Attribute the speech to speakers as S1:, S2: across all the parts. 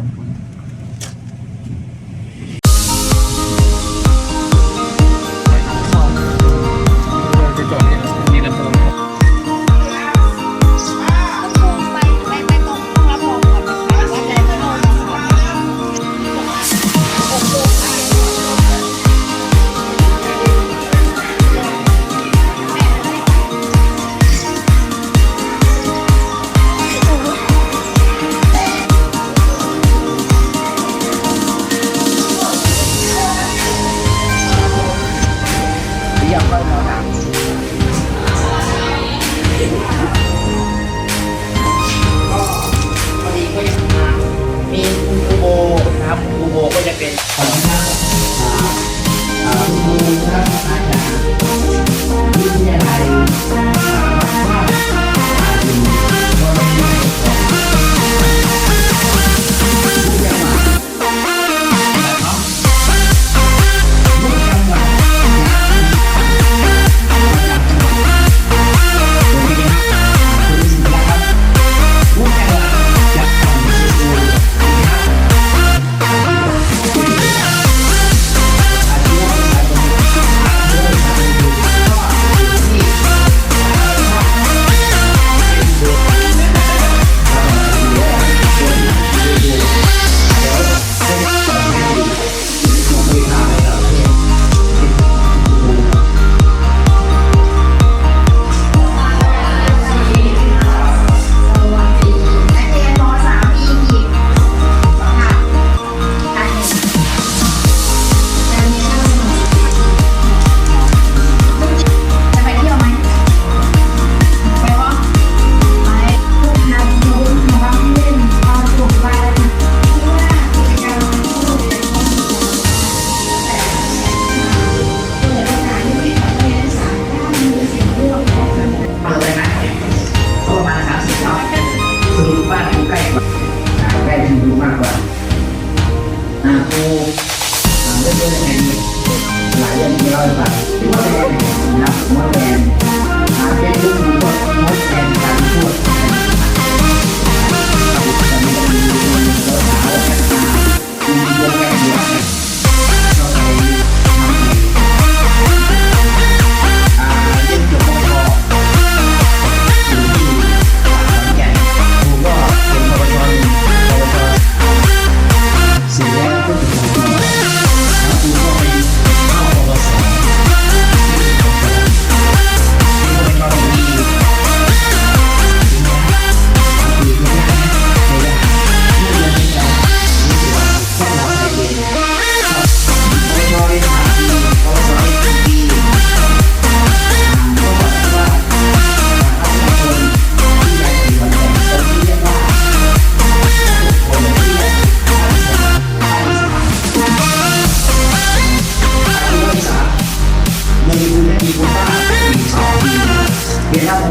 S1: something. 감사합니다.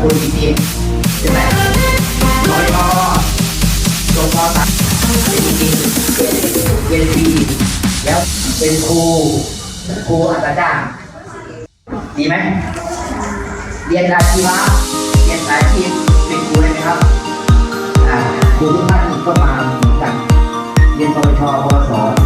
S1: คุ
S2: ณจริง
S1: ๆใช่
S2: ไหมรอยอจบมตัมจริงๆเรียนดีแล้วเป็นครูครูอัตาจ้าดีไหมเรียนอาชีวะเรียนสายชีพเป็นครูได้ไหมครับครูทุกท่านก็มาเหมือนกันเรียนปวชปวส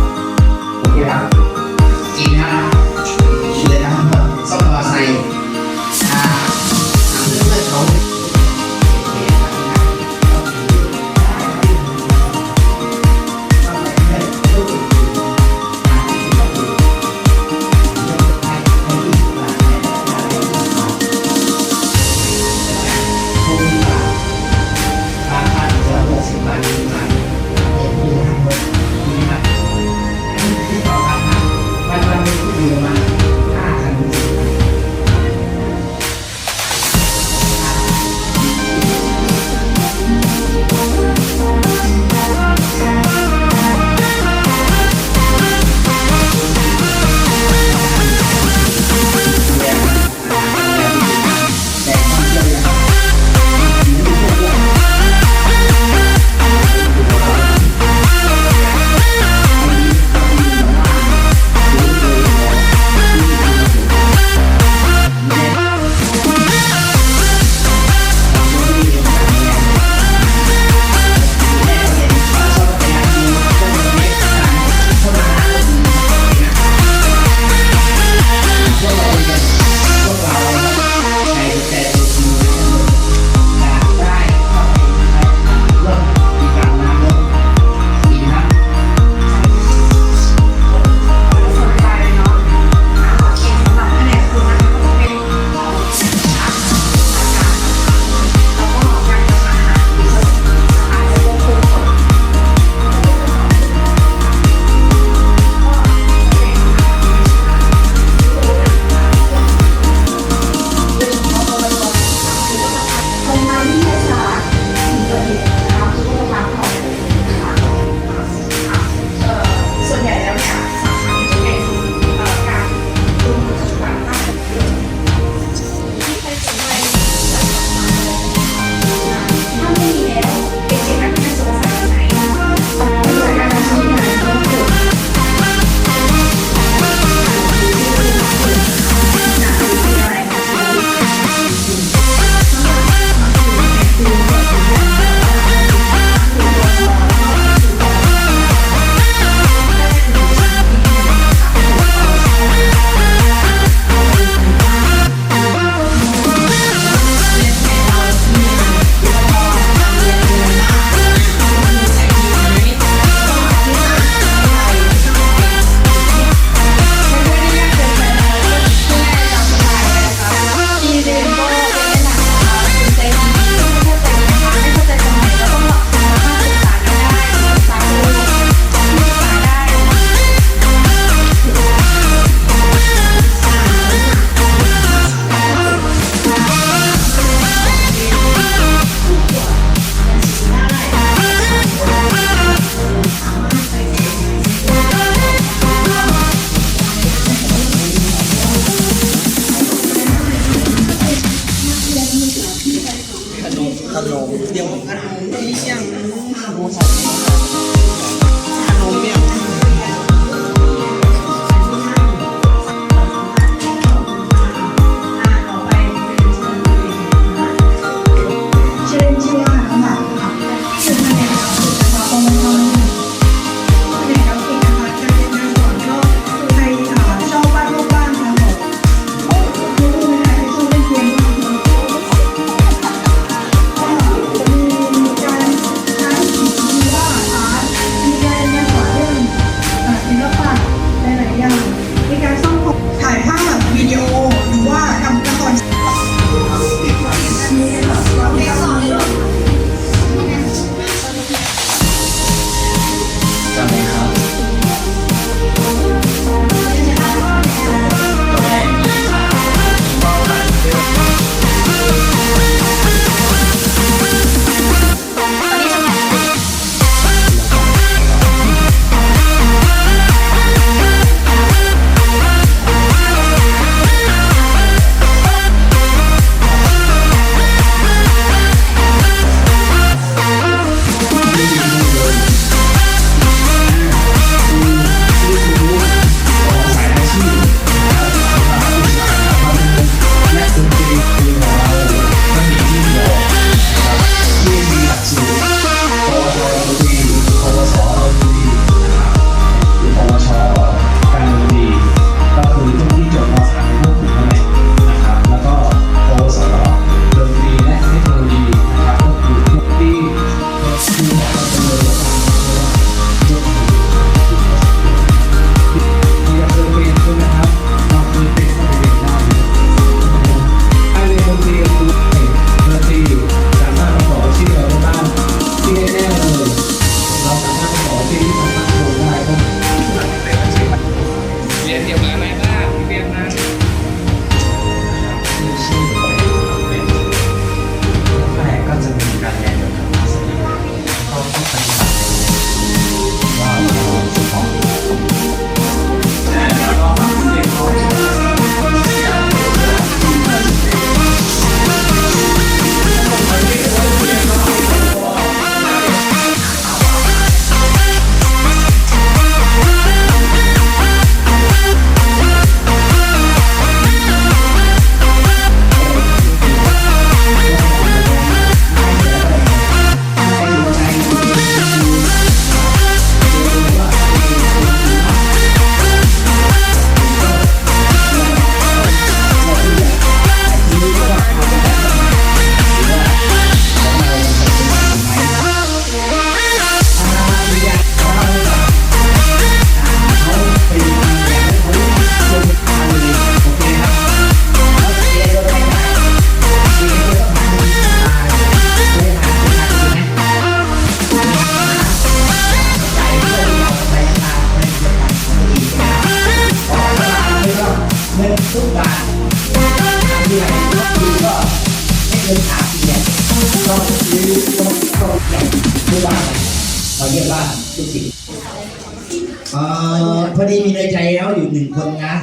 S1: หนึ่งคนนะ